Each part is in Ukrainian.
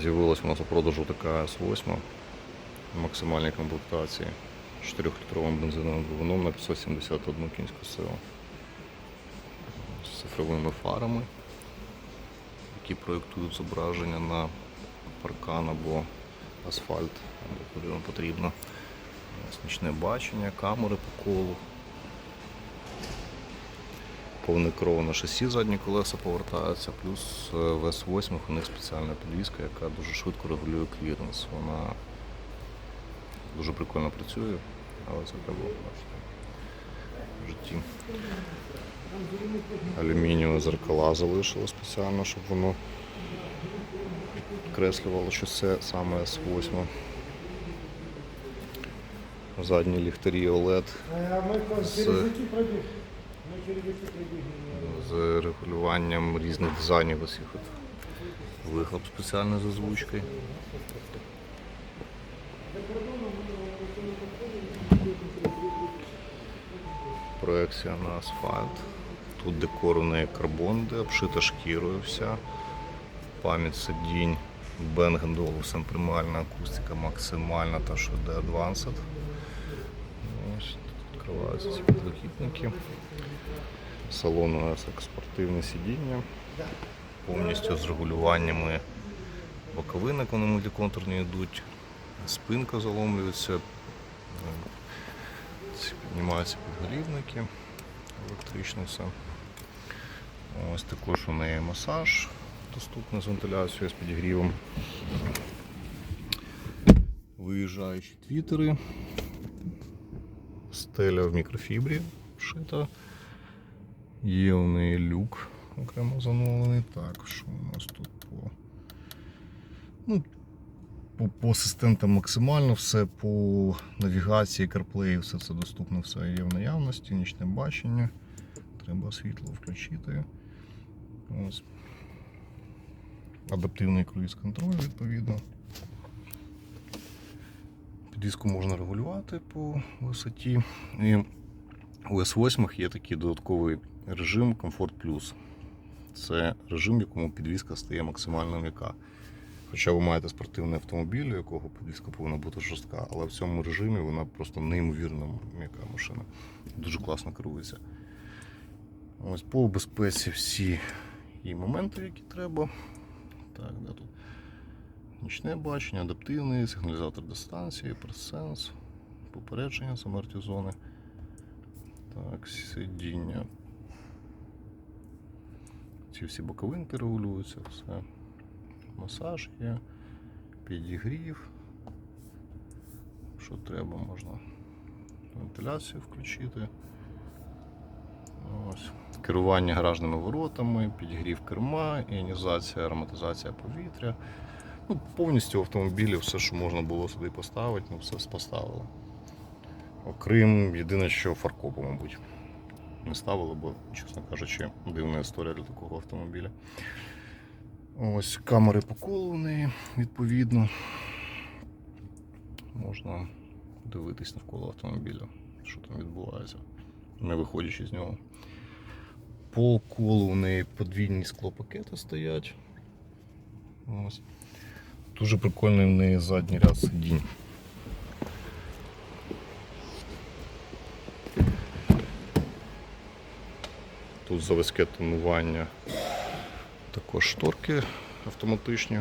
З'явилась у нас у продажу така С8 в максимальній комплектації 4-літровим бензиновим двигуном на 571 кінську силу. З цифровими фарами, які проєктують зображення на паркан або асфальт, або куди вам потрібно. Нічне бачення, камери по колу. Повне кров на шасі задні колеса повертаються, плюс е, в С8 у них спеціальна підвізка, яка дуже швидко регулює кліренс. Вона дуже прикольно працює, але це треба бачити в житті. Алюмінієві зеркала залишили спеціально, щоб воно підкреслювало, що це саме С8. Задні ліхтарі OLED А з регулюванням різних дизайнів усіх. Вихлоп спеціально з озвучкою. Проекція на асфальт. Тут декор у неї карбон, де обшита шкірою вся. Пам'ять сидінь, Olufsen, примальна акустика максимальна, та що де Advanced. Відкриваються ці підлокітники. Салон у нас як спортивне сидіння, повністю з регулюваннями боковинок, вони мультиконтурні йдуть, спинка заломлюється, піднімаються підголівники, електрично все. Ось також у неї масаж доступний з вентиляцією, з підігрівом. Виїжджаючі твітери, стеля в мікрофібрі вшита. Є у неї люк окремо замовлений. Так, що у нас тут по. Ну, по, по асистентам максимально все, по навігації, CarPlay, все це доступно, все є в наявності, нічне бачення. Треба світло включити. Ось. Адаптивний круїз-контроль, відповідно. Підвіску можна регулювати по висоті. І у S8 є такий додатковий режим Comfort Plus. Це режим, в якому підвізка стає максимально м'яка. Хоча ви маєте спортивний автомобіль, у якого підвізка повинна бути жорстка, але в цьому режимі вона просто неймовірно м'яка машина. Дуже класно керується. Ось по безпеці всі і моменти, які треба. Так, де тут? Нічне бачення, адаптивний, сигналізатор дистанції, пресенс, попередження з амортизони. Так, сидіння. Ці всі боковинки регулюються, все. Масаж є, підігрів. Що треба, можна вентиляцію включити. Ось. Керування гаражними воротами, підігрів керма, іонізація, ароматизація повітря. Ну, повністю в автомобілі все, що можна було сюди поставити, ну все поставили. Окрім єдине, що фаркопу, мабуть, не ставили, бо, чесно кажучи, дивна історія для такого автомобіля. Ось камери по колу в неї, відповідно. Можна дивитись навколо автомобіля, що там відбувається, не виходячи з нього. По колу в неї подвійні склопакети стоять. Ось. Дуже прикольний в неї задній ряд сидінь. Тут заводське тонування, також шторки автоматичні.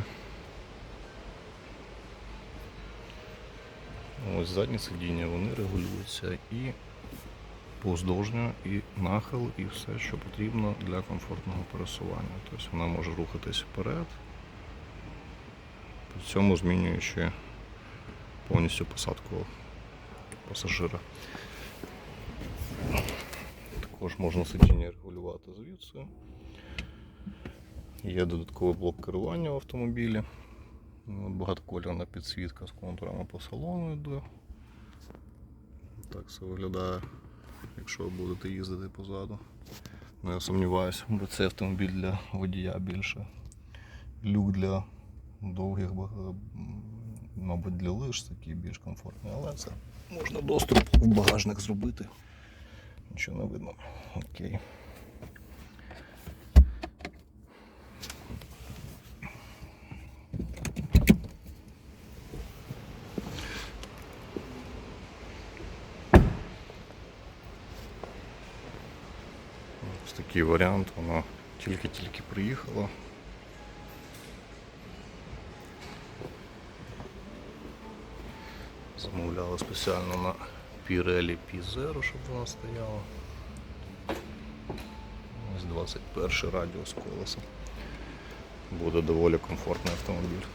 Ось задні сидіння, вони регулюються і поздовжньо, і нахил, і все, що потрібно для комфортного пересування. Тобто вона може рухатись вперед, при цьому змінюючи повністю посадку пасажира. Також можна сидіння регулювати звідси. Є додатковий блок керування в автомобілі. От Багатокольорна підсвітка з контурами по салону йде. Так це виглядає, якщо ви будете їздити позаду. Ну, я сумніваюся, бо це автомобіль для водія більше. Люк для довгих, э, мабуть, для лиш такі більш комфортні, але це можна доступ в багажник зробити. Нічого не видно. Окей. Ось такий варіант, воно тільки-тільки приїхало. Замовляла спеціально на Pirelli P0, щоб вона стояла. Ось 21 радіус колеса. Буде доволі комфортний автомобіль.